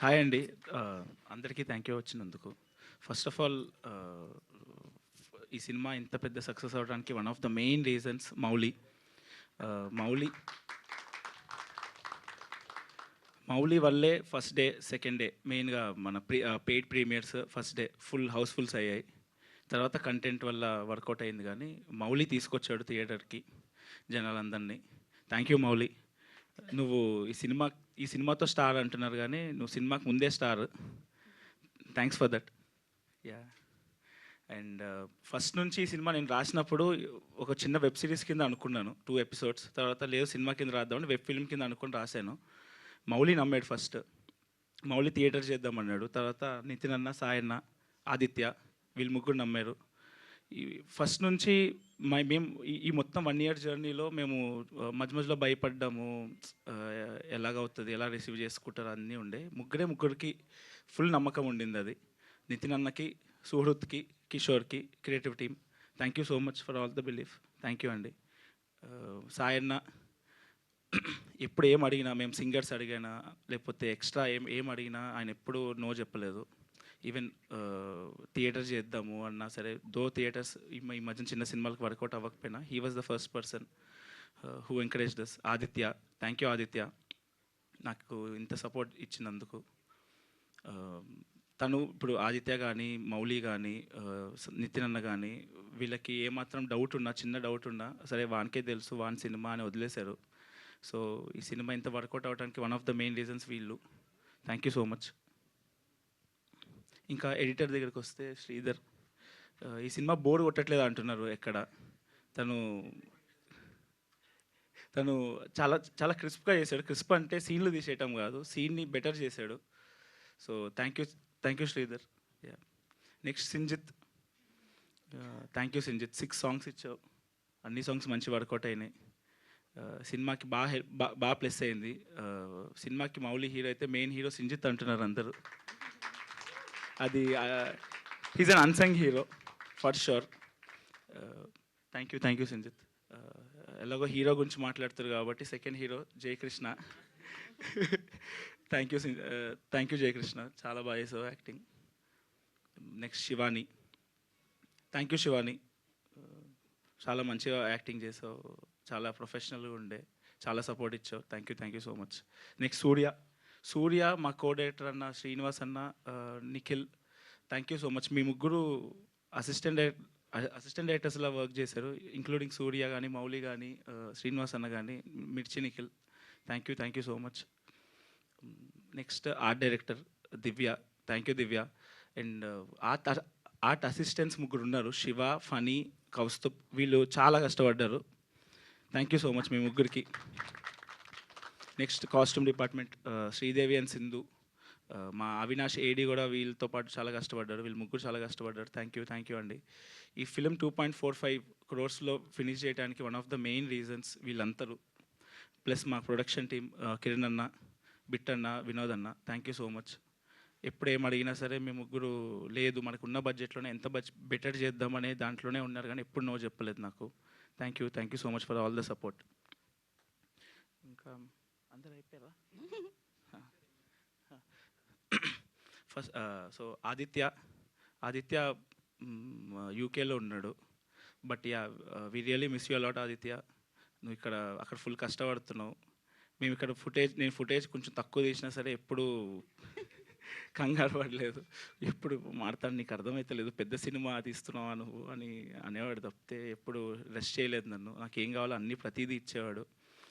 Hi అండి. అందరికీ thank you వచ్చినందుకు. ఫస్ట్ ఆఫ్ ఆల్ ఈ సినిమా ఇంత పెద్ద సక్సెస్ అవడానికి one of the main reasons Mouli. Mouli Mouli వల్లే ఫస్ట్ డే సెకండ్ డే మెయిన్గా మన pre paid premieres first day full housefuls అయ్యాయి. తర్వాత కంటెంట్ వల్ల వర్కౌట్ అయింది కానీ మౌలి తీసుకొచ్చాడు థియేటర్కి జనాలందరినీ. Thank you Mouli. నువ్వు ఈ సినిమా ఈ సినిమాతో స్టార్ అంటున్నారు కానీ నువ్వు సినిమాకి ముందే star. Thanks for that yeah and first నుంచి ఈ సినిమా నేను రాసినప్పుడు ఒక చిన్న వెబ్ సిరీస్ కింద అనుకున్నాను టూ ఎపిసోడ్స్ తర్వాత లేదు సినిమా కింద రాద్దామని వెబ్ ఫిల్మ్ కింద అనుకుని రాశాను. మౌలి నమ్మాడు ఫస్ట్ మౌలి థియేటర్ చేద్దామన్నాడు. తర్వాత నితిన్ అన్న సాయన్న ఆదిత్య వీళ్ళు ముగ్గురు నమ్మారు. ఈ ఫస్ట్ నుంచి మై మేము ఈ- ఈ మొత్తం వన్ ఇయర్ జర్నీలో మేము మధ్య మధ్యలో భయపడ్డాము. ఎలాగవుతుంది ఎలా రిసీవ్ చేసుకుంటారు అన్నీ ఉండే. ముగ్గురే ముగ్గురికి ఫుల్ నమ్మకం ఉండింది అది. నితిన్ అన్నకి సుహృత్కి కిషోర్కి creative team. Thank you so much for all the belief. Thank you అండి. సాయన్న ఎప్పుడు ఏం అడిగినా మేము సింగర్స్ అడిగినా లేకపోతే ఎక్స్ట్రా ఏం ఏం అడిగినా ఆయన ఎప్పుడు నో చెప్పలేదు. ఈవెన్ థియేటర్ uh, చేద్దాము అన్నా సరే దో థియేటర్స్ ఈ మ- ఈ మధ్య చిన్న సినిమాలకు వర్కౌట్ అవ్వకపోయినా he was the first person who encourages Aditya thank you Aditya. నాకు ఇంత సపోర్ట్ ఇచ్చినందుకు. Um, తను ఇప్పుడు ఆదిత్య కానీ మౌలి కానీ uh, నితిన్ అన్న కానీ వీళ్ళకి ఏమాత్రం డౌట్ ఉన్నా చిన్న డౌట్ ఉన్నా సరే వానికే తెలుసు వాని సినిమా అని వదిలేశారు. సో ఈ సినిమా ఇంత వర్కౌట్ అవడానికి one of the main reasons వీళ్ళు. థ్యాంక్ యూ సో మచ్ ఇంకా ఎడిటర్ దగ్గరికి వస్తే శ్రీధర్ ఈ సినిమా బోర్ కొట్టట్లేదు అంటున్నారు ఎక్కడ. తను తను చాలా చాలా క్రిస్ప్గా చేశాడు. క్రిస్ప్ అంటే సీన్లు తీసేయటం కాదు సీన్ని బెటర్ చేశాడు. So thank you thank you Sridhar. Next Sinjith thank you Sinjith six songs ఇచ్చావు. అన్ని సాంగ్స్ మంచి వర్కౌట్ అయినాయి. సినిమాకి బాగా హెల్ప్ బాగా ప్లస్ అయింది. సినిమాకి మౌలి హీరో అయితే మెయిన్ హీరో సింజిత్ అంటున్నారు అందరూ. అది he's an unsung hero for sure thank you thank you Sanjith ఎలాగో హీరో గురించి మాట్లాడుతారు కాబట్టి second hero Jayakrishna. Thank you thank you Jayakrishna. చాలా బాగా చేసావు acting next Shivani thank you Shivani చాలా మంచిగా యాక్టింగ్ చేసావు. చాలా ప్రొఫెషనల్గా ఉండే. చాలా సపోర్ట్ ఇచ్చావు. Thank you thank you so much next Surya Surya మా కో డైరెక్టర్ అన్న శ్రీనివాస్ అన్న Nikhil thank you so much మీ ముగ్గురు అసిస్టెంట్ అసిస్టెంట్ డైరెక్టర్స్లా వర్క్ చేశారు. ఇంక్లూడింగ్ సూర్య కానీ మౌలి కానీ శ్రీనివాస్ అన్న కానీ Mirchi Nikhil. Thank you thank you so much next art director Divya. Thank you Divya. And art art assistants ముగ్గురు ఉన్నారు. శివ ఫనీ కౌస్తుప్ వీళ్ళు చాలా కష్టపడ్డారు. థ్యాంక్ యూ సో మచ్ మీ ముగ్గురికి. Next costume department Sridevi and Sindhu మా అవినాష్ ఏడి కూడా వీళ్ళతో పాటు చాలా కష్టపడ్డారు. వీళ్ళు ముగ్గురు చాలా కష్టపడ్డారు. థ్యాంక్ యూ థ్యాంక్ యూ అండి. ఈ film two point four five క్రోర్స్లో finish చేయడానికి one of the main reasons వీళ్ళందరూ ప్లస్ మా ప్రొడక్షన్ టీం uh, కిరణ్ అన్న బిట్ అన్న వినోద్ అన్న థ్యాంక్ యూ సో మచ్ ఎప్పుడు ఏం అడిగినా సరే మేము ముగ్గురు లేదు మనకున్న బడ్జెట్లోనే ఎంత బడ్జెట్ బెటర్ చేద్దామనే దాంట్లోనే ఉన్నారు కానీ ఎప్పుడు నో చెప్పలేదు నాకు. Thank you thank you so much for all the support ఇంకా అందరు అయిపోయారా ఫస్ట్ సో ఆదిత్య ఆదిత్య యూకేలో uh, ఉన్నాడు. But yeah we really miss you a lot Aditya. నువ్వు ఇక్కడ అక్కడ ఫుల్ కష్టపడుతున్నావు. మేము ఇక్కడ ఫుటేజ్ నేను ఫుటేజ్ కొంచెం తక్కువ తీసినా సరే ఎప్పుడు కంగారు పడలేదు. ఎప్పుడు మాడతాను నీకు అర్థమైతలేదు. పెద్ద సినిమా తీస్తున్నావా నువ్వు అని అనేవాడు తప్పితే ఎప్పుడు రెస్ట్ చేయలేదు నన్ను. నాకు ఏం కావాలో అన్ని ప్రతిదీ ఇచ్చేవాడు.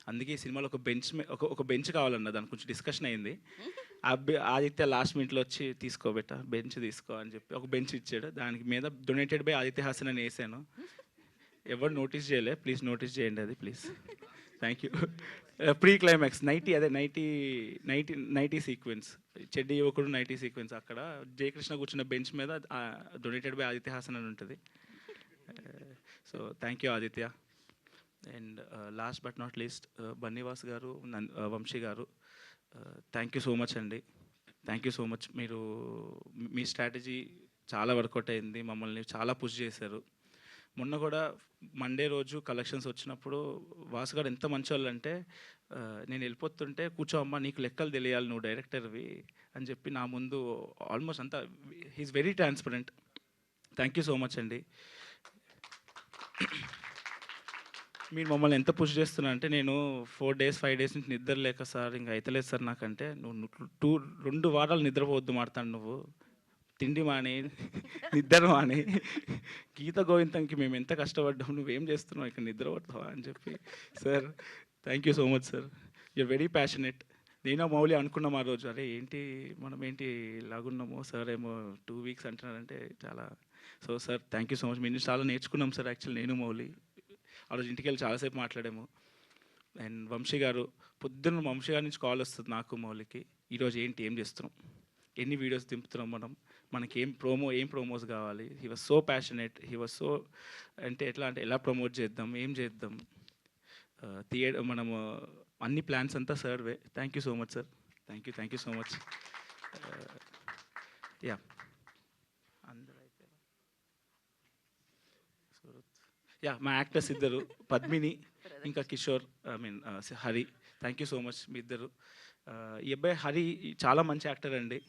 అందుకే ఈ సినిమాలో ఒక బెంచ్ ఒక ఒక బెంచ్ కావాలన్న దాని కొంచెం డిస్కషన్ అయింది. ఆ బె- ఆదిత్య లాస్ట్ మినిట్లో వచ్చి తీసుకోబెట్ట బెంచ్ తీసుకో అని చెప్పి ఒక బెంచ్ ఇచ్చాడు. దానికి మీద డొనేటెడ్ బై ఆదిత్య హాసన్ అని వేసాను. ఎవరు నోటీస్ చేయలే. ప్లీజ్ నోటీస్ చేయండి అది please thank you pre climax nighty అదే నైటీ నైటీ నైటీ సీక్వెన్స్ చెడ్డి యువకుడు నైటీ సీక్వెన్స్ అక్కడ. జయకృష్ణ కూర్చున్న బెంచ్ మీద డొనేటెడ్ బై ఆదిత్య హాసన్ అని ఉంటుంది. So thank you Aditya. And last but not least Bunnyvas గారు uh, వంశీ గారు థ్యాంక్ యూ సో మచ్ అండి. థ్యాంక్ యూ సో మచ్ మీరు మీ స్ట్రాటజీ చాలా వర్కౌట్ అయింది. మమ్మల్ని చాలా పుష్ చేశారు. మొన్న కూడా మండే రోజు కలెక్షన్స్ వచ్చినప్పుడు వాసు గారు ఎంత మంచివాళ్ళు అంటే uh, నేను వెళ్ళిపోతుంటే కూర్చో అమ్మ నీకు లెక్కలు తెలియాలి నువ్వు డైరెక్టర్వి అని చెప్పి నా ముందు ఆల్మోస్ట్ అంతా he's very transparent thank you so much అండి. మీరు మమ్మల్ని ఎంత పుష్ చేస్తున్నా అంటే నేను ఫోర్ డేస్ ఫైవ్ డేస్ నుంచి నిద్ర లేక సార్ ఇంకా అయితలేదు సార్ నాకంటే. నువ్వు టూ రెండు వారాలు నిద్రపోవద్దు మాడతాను నువ్వు. తిండి మాని నిద్ర మాని. గీత గోవిందంకి మేము ఎంత కష్టపడ్డాం నువ్వేం చేస్తున్నావు ఇక్కడ నిద్రపడతావా అని చెప్పి. Sir thank you so much sir you're very passionate నేను మౌలి అనుకున్నాం ఆ రోజు. అరే ఏంటి మనం ఏంటి ఇలాగున్నామో సార్ ఏమో టూ వీక్స్ అంటున్నారంటే చాలా. So sir thank you so much మేము చాలా నేర్చుకున్నాం సార్ యాక్చువల్ నేను మౌలి. ఆ రోజు ఇంటికి వెళ్ళి చాలాసేపు మాట్లాడాము. అండ్ వంశీ గారు పొద్దున్న వంశీ గారి నుంచి కాల్ వస్తుంది నాకు మౌలికి. ఈరోజు ఏంటి ఏం చేస్తున్నాం? ఎన్ని వీడియోస్ దింపుతున్నాం మనం? మనకి ఏం ప్రోమో ఏం ప్రోమోస్ కావాలి? He was so passionate he was so అంటే ఎట్లా అంటే ఎలా ప్రమోట్ చేద్దాం ఏం చేద్దాం? థియేటర్ మనము అన్ని ప్లాన్స్ అంతా survey thank you so much sir thank you thank you so much yeah అందరూ అయిపోయారు యా మా యాక్టర్స్ ఇద్దరు పద్మిని ఇంకా Kishore I mean Hari. Thank you so much మీ ఇద్దరు. ఈ అబ్బాయి హరి చాలా మంచి యాక్టర్ అండి.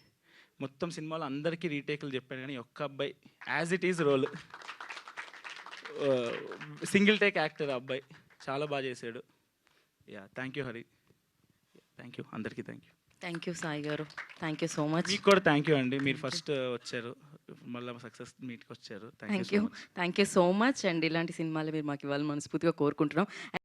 మొత్తం సినిమాలో అందరికీ రీటేక్లు చెప్పాను కానీ ఒక్క అబ్బాయి as it is role single take actor అబ్బాయి. చాలా బాగా చేశాడు. Yeah thank you Hari. Thank you అందరికీ thank you thank you Sai గారు థ్యాంక్ యూ సో మచ్ మీకు కూడా థ్యాంక్ యూ అండి. మీరు ఫస్ట్ వచ్చారు. మళ్ళీ సక్సెస్ మీట్కి వచ్చారు. Thank you thank you so much and ఇలాంటి సినిమాలు మీరు మాకు ఇవ్వాలి మనస్ఫూర్తిగా కోరుకుంటున్నాం.